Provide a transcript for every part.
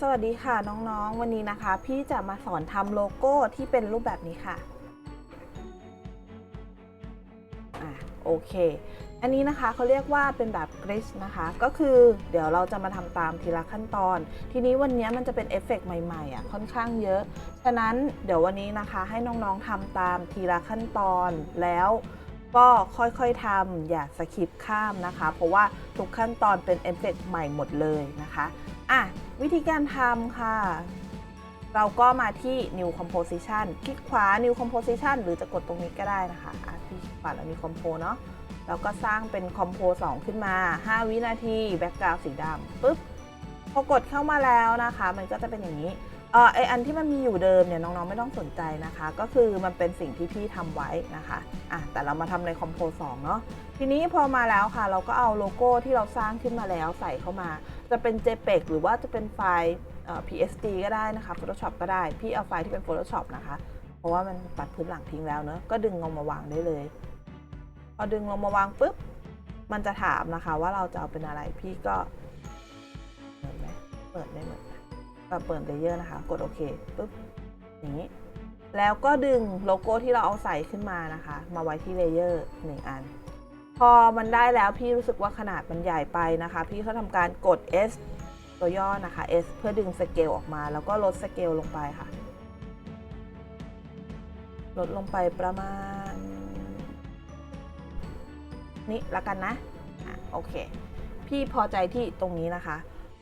สวัสดีค่ะน้องๆ วันนี้นะคะ พี่จะมาสอนทำโลโก้ที่เป็นรูปแบบนี้ค่ะอ่าโอเค อันนี้นะคะเขาเรียกว่าเป็นแบบกริชนะคะ ก็คือเดี๋ยวเราจะมาทำตามทีละขั้นตอน ทีนี้วันนี้มันจะเป็นเอฟเฟกต์ใหม่ๆอะค่อนข้างเยอะ ฉะนั้นเดี๋ยววันนี้นะคะให้น้องๆทำตามทีละขั้นตอนแล้วก็ค่อยๆทำอย่าสคิปข้ามนะคะ เพราะว่าทุกขั้นตอนเป็นเอฟเฟกต์ใหม่หมดเลยนะคะ อะวิธีการทำค่ะ เราก็มาที่ new composition คลิกขวา new composition หรือจะกดตรงนี้ก็ได้นะคะอะที่ขวาเรามี compo เนาะแล้วก็สร้างเป็น compo 2ขึ้นมา 5 วินาที background สีดำปุ๊บพอกดเข้ามาแล้วนะคะ มันก็จะเป็นอย่างนี้ เออไออันที่มันมีอยู่เดิมเนี่ยน้องๆไม่ต้องสนใจนะคะ ก็คือมันเป็นสิ่งที่พี่ทำไว้นะคะอะแต่เรามาทำใน compo 2เนาะทีนี้พอมาแล้วค่ะ เราก็เอาโลโก้ที่เราสร้างขึ้นมาแล้วใส่เข้ามา จะเป็น JPEG หรือว่าจะเป็นไฟล์เอ่อ PSD ก็ได้นะคะ Photoshop ก็ได้ พี่เอาไฟล์ที่เป็น Photoshop นะคะ เพราะว่ามันปัดพื้นหลังทิ้งแล้วเนอะก็ดึงลงมาวางได้เลย พอดึงลงมาวางปุ๊บมันจะถามนะคะ ว่าเราจะเอาเป็นอะไรพี่ก็เปิดไหมเปิดไม่เหมือนกัน เปิดเลเยอร์นะคะ กดโอเคปุ๊บอย่างนี้ แล้วก็ดึงโลโก้ที่เราเอาใส่ขึ้นมานะคะ มาไว้ที่เลเยอร์หนึ่งอัน พอมันได้แล้วพี่รู้สึกว่าขนาดมันใหญ่ไปนะคะ พี่เขาทำการกด S ตัวย่อนะคะ S เพื่อดึงสเกลออกมา แล้วก็ลดสเกลลงไปค่ะ ลดลงไปประมาณ นี้ละกันนะอะโอเค พี่พอใจที่ตรงนี้นะคะ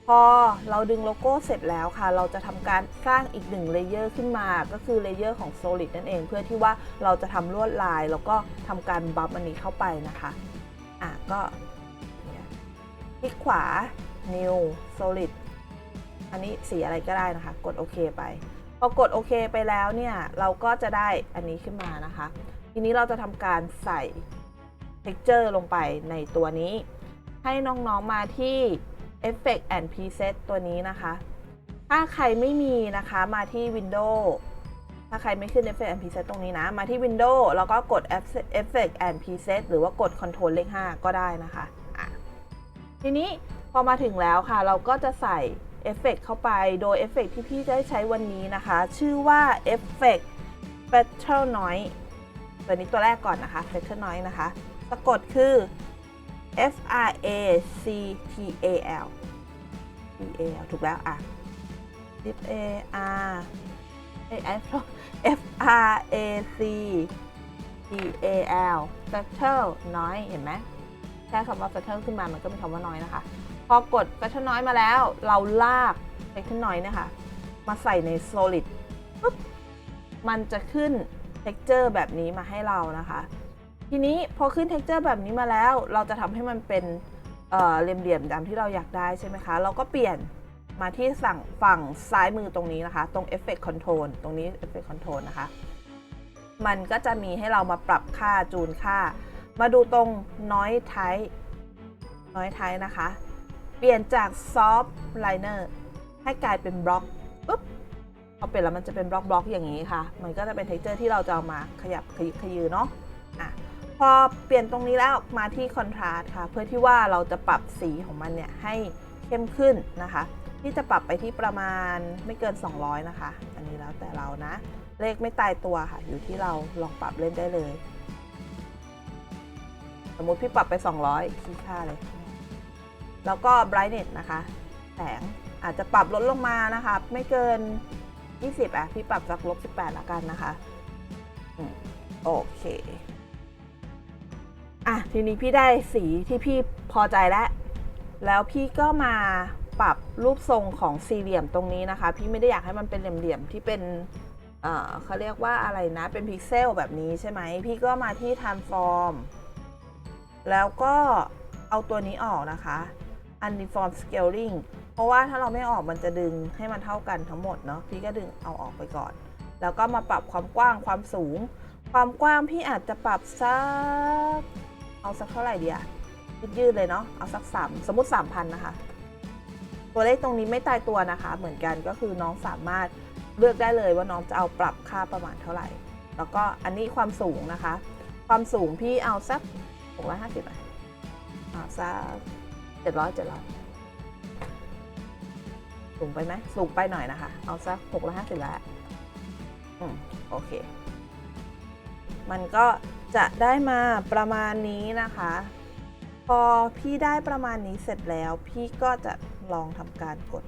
พอเราดึงโลโก้เสร็จแล้วค่ะ เราจะทำการสร้างอีกหนึ่งเลเยอร์ขึ้นมา ก็คือเลเยอร์ของ Solid นั่นเอง เพื่อที่ว่าเราจะทำลวดลาย แล้วก็ทำการบัฟอันนี้เข้าไปนะคะ อะก็คลิกขวา New Solid อันนี้สีอะไรก็ได้นะคะ กดโอเคไป พอกดโอเคไปแล้วเนี่ย เราก็จะได้อันนี้ขึ้นมานะคะ ทีนี้เราจะทำการใส่ texture ลงไปในตัวนี้ ให้น้องๆมาที่ Effect and Preset ตัวนี้นะคะ ถ้าใครไม่มีนะคะมาที่ Windows ถ้าใครไม่ขึ้น Effect and Preset ตรงนี้นะ มาที่ Windows แล้วก็กด Effect and Preset หรือว่ากด Ctrl เลข 5 ก็ได้นะคะะทีนี้พอมาถึงแล้วค่ะ เราก็จะใส่เอฟเฟกเข้าไป โดยเอฟเฟกที่พี่ได้ใช้วันนี้นะคะ ชื่อว่า Effect Spectral Noise ตัวนี้ตัวแรกก่อนนะคะ Spectral Noise นะคะ สะกดคือ F R A C T A L T A L ถูกแล้วอะ F A R เอ้ย F R A C T A L Spectral Noise เห็นไหมแค่คำว่า Spectral ขึ้นมามันก็มีคำว่า Noise นะคะ พอกด Spectral Noise มาแล้ว เราลาก Spectral Noise เนี่ยค่ะมาใส่ใน Solid ปุ๊บมันจะขึ้น texture แบบนี้มาให้เรานะคะ ทีนี้พอขึ้น texture แบบนี้มาแล้ว เราจะทำให้มันเป็นเอ่อเหลี่ยมๆตามที่เราอยากได้ใช่ไหมคะ เราก็เปลี่ยนมาที่สั่งฝั่งซ้ายมือตรงนี้นะคะ ตรง Effect Control ตรงนี้ Effect Control นะคะ มันก็จะมีให้เรามาปรับค่าจูนค่า มาดูตรง Noise Type Noise Type นะคะ เปลี่ยนจาก Soft Liner ให้กลายเป็นบล็อกปุ๊บพอเปลี่ยนแล้วมันจะเป็นบล็อกบล็อกอย่างนี้ค่ะ มันก็จะเป็น texture ที่เราจะเอามาขยับขยิบขยือเนาะ พอเปลี่ยนตรงนี้แล้วมาที่ contrast ค่ะ เพื่อที่ว่าเราจะปรับสีของมันเนี่ยให้เข้มขึ้นนะคะ ที่จะปรับไปที่ประมาณไม่เกิน 200 นะคะ อันนี้แล้วแต่เรานะ เลขไม่ตายตัวค่ะ อยู่ที่เราลองปรับเล่นได้เลย สมมติพี่ปรับไป 200คีย์ค่าเลย แล้วก็ brightness นะคะ แสงอาจจะปรับลดลงมานะคะ ไม่เกิน 20อะพี่ปรับจากลบ18แล้วกันนะคะอโอเค อะทีนี้พี่ได้สีที่พี่พอใจแล้ว แล้วพี่ก็มาปรับรูปทรงของสี่เหลี่ยมตรงนี้นะคะ พี่ไม่ได้อยากให้มันเป็นเหลี่ยมๆที่เป็นเอ่อเขาเรียกว่าอะไรนะ เป็นพิกเซลแบบนี้ใช่ไหม พี่ก็มาที่ transform แล้วก็เอาตัวนี้ออกนะคะ uniform scaling เพราะว่าถ้าเราไม่ออกมันจะดึงให้มันเท่ากันทั้งหมดเนาะ พี่ก็ดึงเอาออกไปก่อน แล้วก็มาปรับความกว้างความสูง ความกว้างพี่อาจจะปรับสัก เอาสักเท่าไหร่ดีอะยืดเลยเนาะเอาสักสามสมมติ3,000นนะคะ ตัวเลขตรงนี้ไม่ตายตัวนะคะ เหมือนกันก็คือน้องสามารถเลือกได้เลยว่าน้องจะเอาปรับค่าประมาณเท่าไหร่ แล้วก็อันนี้ความสูงนะคะ ความสูงพี่เอาสัก650อะเอาสัก700 700สูงไปไหมสูงไปหน่อยนะคะ เอาสักหกร้อยห้าสิบแล้วอืมโอเค มันก็ จะได้มาประมาณนี้นะคะ พอพี่ได้ประมาณนี้เสร็จแล้ว พี่ก็จะลองทำการกด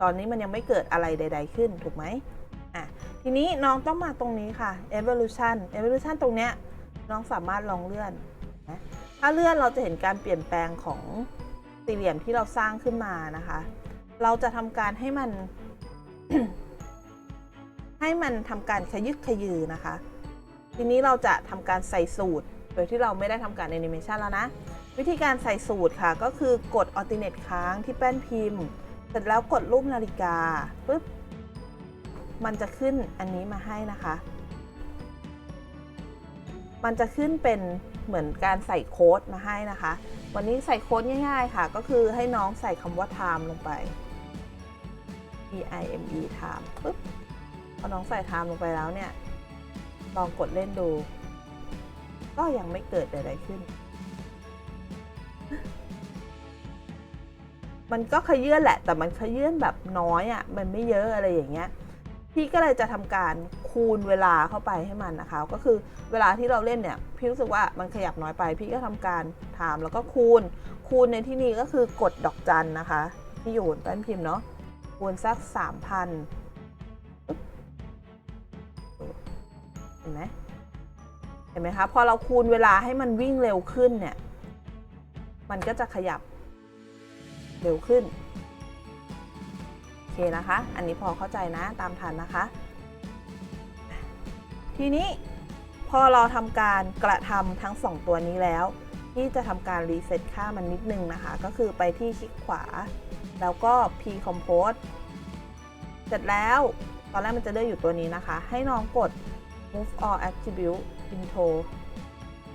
ตอนนี้มันยังไม่เกิดอะไรใด ๆ ขึ้นถูกไหมอะทีนี้น้องต้องมาตรงนี้ค่ะ evolution evolution ตรงเนี้ยน้องสามารถลองเลื่อนนะถ้าเลื่อนเราจะเห็นการเปลี่ยนแปลงของสี่เหลี่ยมที่เราสร้างขึ้นมานะคะ เราจะทำการให้มัน ให้มันทำการขยึกขยือนะคะ ทีนี้เราจะทำการใส่สูตร โดยที่เราไม่ได้ทำการแอนิเมชันแล้วนะ วิธีการใส่สูตรค่ะ ก็คือกด alternate ค้างที่แป้นพิมพ์ เสร็จแล้วกดรูปนาฬิกาปุ๊บมันจะขึ้นอันนี้มาให้นะคะ มันจะขึ้นเป็นเหมือนการใส่โค้ดมาให้นะคะ วันนี้ใส่โค้ดง่าย ๆ ค่ะ ก็คือให้น้องใส่คำว่า time ลงไป t i m e time ปุ๊บพอน้องใส่ time ลงไปแล้วเนี่ย ลองกดเล่นดู ก็ยังไม่เกิดอะไรขึ้น มันก็ขยื่นแหละ แต่มันขยื่นแบบน้อยอะ่ะ มันไม่เยอะอะไรอย่างเงี้ย พี่ก็เลยจะทำการคูณเวลาเข้าไปให้มันนะคะ ก็คือเวลาที่เราเล่นเนี่ย พี่รู้สึกว่ามันขยับน้อยไป พี่ก็ทำการถามแล้วก็คูณ คูณในที่นี้ก็คือกดดอกจันนะคะ ที่อยู่ใต้พิมพ์เนาะคูณสัก 3,000 ห็นไหมเห็นไหมคะพอเราคูณเวลาให้มันวิ่งเร็วขึ้นเนี่ยมันก็จะขยับเร็วขึ้นโอเคนะคะ อันนี้พอเข้าใจนะตามทันนะคะ ทีนี้พอเราทำการกระทำทั้ง 2 ตัวนี้แล้วที่จะทำการรีเซ็ตค่ามันนิดนึงนะคะ ก็คือไปที่คลิกขวา แล้วก็ p compose เสร็จแล้ว ตอนแรกมันจะเลือกอยู่ตัวนี้นะคะ ให้น้องกด move all attribute into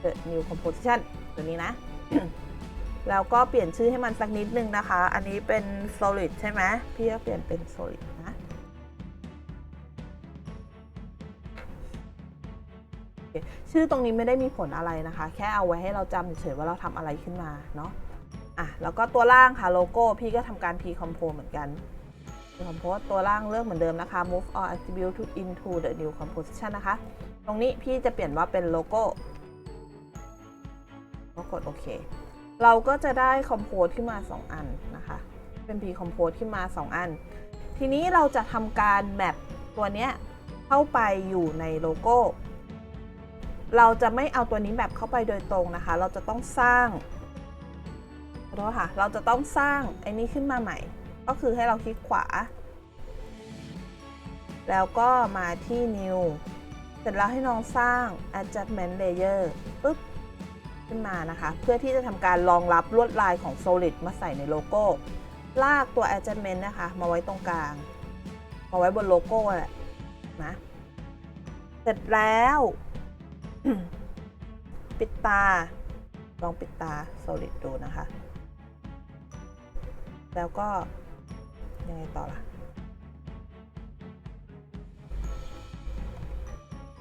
the new composition ตัวนี้นะ แล้วก็เปลี่ยนชื่อให้มันสักนิดนึงนะคะ อันนี้เป็น solid ใช่ไหมพี่ก็เปลี่ยนเป็น solid นะชื่อตรงนี้ไม่ได้มีผลอะไรนะคะ แค่เอาไว้ให้เราจำเฉยๆว่าเราทำอะไรขึ้นมาเนาะอะแล้วก็ตัวล่างค่ะโลโก้พี่ก็ทำการ p compose เหมือนกัน compose ตัวล่างเลือกเหมือนเดิมนะคะ move all attribute to into the new composition นะคะ ตรงนี้พี่จะเปลี่ยนว่าเป็นโลโก้ก็กดโอเค เราก็จะได้คอมโพสขึ้นมา 2 อันนะคะ เป็น p คอมโพสขึ้นมา 2 อัน ทีนี้เราจะทำการแมปตัวเนี้ยเข้าไปอยู่ในโลโก้ เราจะไม่เอาตัวนี้แมปเข้าไปโดยตรงนะคะ เราจะต้องสร้างขอโทษค่ะ เราจะต้องสร้างไอ้นี้ขึ้นมาใหม่ ก็คือให้เราคลิกขวา แล้วก็มาที่ new เสร็จแล้วให้น้องสร้าง adjustment layer ปุ๊บ ขึ้นมานะคะ เพื่อที่จะทำการรองรับลวดลายของ Solid มาใส่ในโลโก้ ลากตัว adjustment นะคะ มาไว้ตรงกลาง มาไว้บนโลโก้แหละนะ เสร็จแล้ว ปิดตา ลองปิดตา Solid ดูนะคะ แล้วก็ ยังไงต่อล่ะ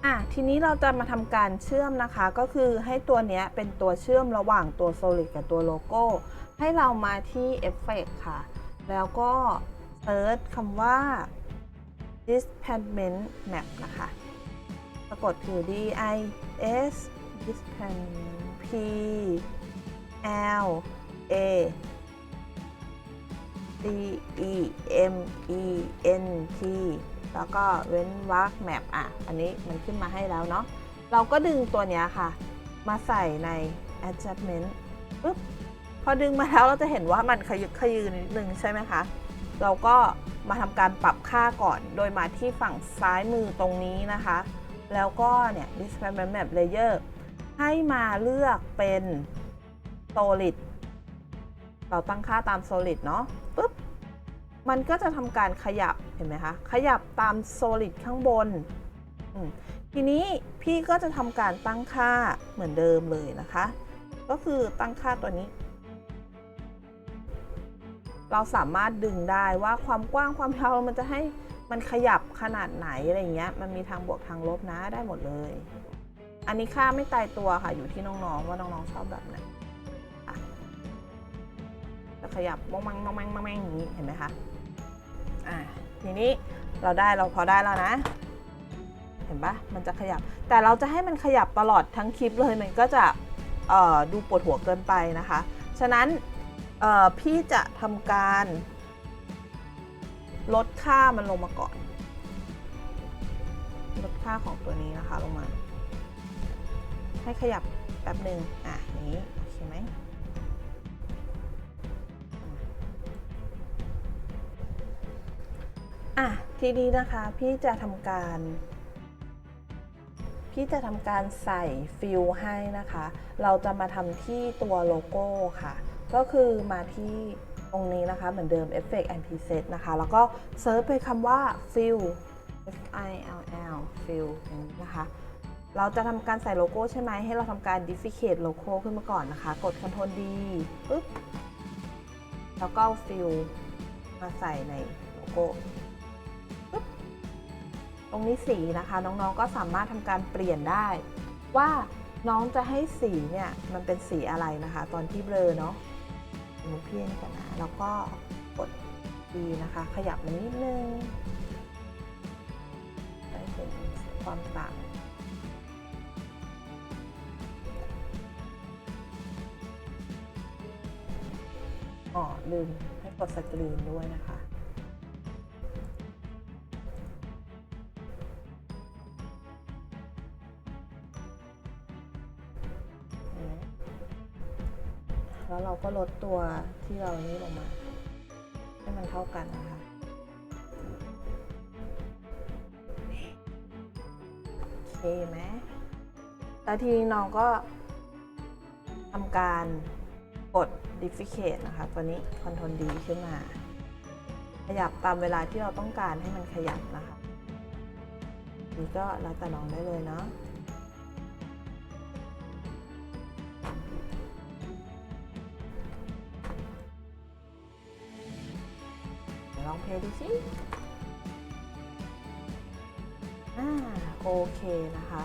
อะทีนี้เราจะมาทำการเชื่อมนะคะ ก็คือให้ตัวเนี้ยเป็นตัวเชื่อมระหว่างตัว Solid กับตัวโลโก้ ให้เรามาที่ Effect ค่ะ แล้วก็เซิร์ชคำว่า Displacement Map นะคะปรากฏคือ D I S Displacement P L A D E M E N T แล้วก็เว้นวรรคแมปอะ อันนี้มันขึ้นมาให้แล้วเนาะ เราก็ดึงตัวเนี้ยค่ะ มาใส่ใน adjustment ปุ๊บ พอดึงมาแล้วเราจะเห็นว่ามันขยึกขยือนิดนึงใช่ไหมคะ เราก็มาทำการปรับค่าก่อน โดยมาที่ฝั่งซ้ายมือตรงนี้นะคะ แล้วก็เนี่ย displacement map layer ให้มาเลือกเป็น solid เราตั้งค่าตาม solid เนาะปุ๊บ มันก็จะทำการขยับเห็นไหมคะ ขยับตาม solid ข้างบน ทีนี้พี่ก็จะทำการตั้งค่าเหมือนเดิมเลยนะคะ ก็คือตั้งค่าตัวนี้ เราสามารถดึงได้ว่าความกว้างความยาวมันจะให้มันขยับขนาดไหนอะไรเงี้ย มันมีทางบวกทางลบนะได้หมดเลย อันนี้ค่าไม่ตายตัวค่ะอยู่ที่น้องๆว่าน้องๆชอบแบบไหน ขยับมองมังมองมังมองมังอย่างนี้เห็นไหมคะอ่าทีนี้เราได้เราพอได้แล้วนะ เห็นปะมันจะขยับ แต่เราจะให้มันขยับตลอดทั้งคลิปเลยมันก็จะดูปวดหัวเกินไปนะคะ ฉะนั้นพี่จะทำการลดค่ามันลงมาก่อน ลดค่าของตัวนี้นะคะลงมา ให้ขยับแป๊บหนึ่งอะอย่างนี้โอเคไหม ทีนี้นะคะพี่จะทำการ พี่จะทำการใส่ฟิลให้นะคะ เราจะมาทำที่ตัวโลโก้ค่ะ ก็คือมาที่ตรงนี้นะคะเหมือนเดิม Effect and Preset นะคะ แล้วก็เซิร์ชไปคำว่า fill F I L L fill นะคะ เราจะทำการใส่โลโก้ใช่ไหมให้เราทำการ duplicate โลโก้ขึ้นมาก่อนนะคะ กด Ctrl D ปึ๊บแล้วก็ fill มาใส่ในโลโก้ ตรงนี้สีนะคะน้องๆก็สามารถทำการเปลี่ยนได้ ว่าน้องจะให้สีเนี่ยมันเป็นสีอะไรนะคะ ตอนที่เบลอเนาะหนูเพี้ยนก่อนนะแล้วก็กดดีนะคะ ขยับมันนิดนึงได้เห็นความต่างอ๋อลืมให้กดสกรีนด้วยนะคะ แล้วเราก็ลดตัวที่เรานี้ลงมา ให้มันเท่ากันนะคะโอเคไหมแล้วทีนี้น้องก็ทำการกด duplicate นะคะ ตัวนี้ Ctrl D ขึ้นมา ขยับตามเวลาที่เราต้องการให้มันขยับนะคะนี่ก็แล้วแต่น้องได้เลยเนาะ สองเพลย์ดูสิอ่าโอเคนะคะ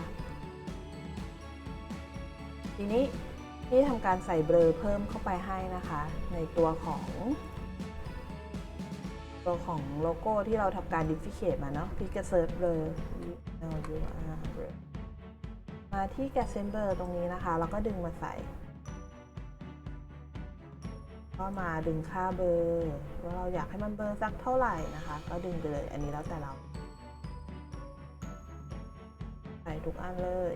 ทีนี้พี่ทำการใส่เบลอเพิ่มเข้าไปให้นะคะ ในตัวของ ตัวของโลโก้ที่เราทำการดิฟิเคตมาเนาะพี่ก็เซิร์ชเบลอ L U R มาที่แกเซนเบอร์ตรงนี้นะคะ แล้วก็ดึงมาใส่ ก็มาดึงค่าเบอร์ว่าเราอยากให้มันเบอร์สักเท่าไหร่นะคะ ก็ดึงไปเลยอันนี้แล้วแต่เราใส่ทุกอันเลย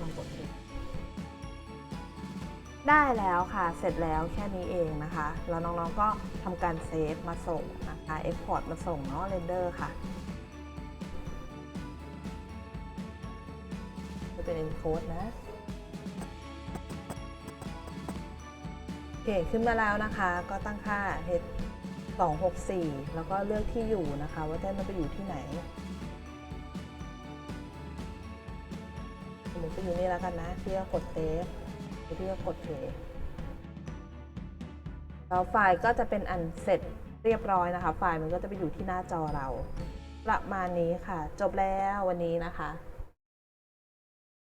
ลองกดดูได้แล้วค่ะ เสร็จแล้วแค่นี้เองนะคะ แล้วน้องๆก็ทำการเซฟมาส่งนะคะ Export มาส่งเนาะเรนเดอร์ค่ะ encode นะ โอเค ขึ้นมาแล้วนะคะ ก็ตั้งค่า h 264 แล้วก็เลือกที่อยู่นะคะ ว่าจะให้มันไปอยู่ที่ไหนสมมติไปอยู่นี่แล้วกันนะพี่ก็กดเซฟพี่ก็กดเพย์แล้วไฟล์ก็จะเป็นอันเสร็จเรียบร้อยนะคะ ไฟล์มันก็จะไปอยู่ที่หน้าจอเรา ประมาณนี้ค่ะ จบแล้ววันนี้นะคะ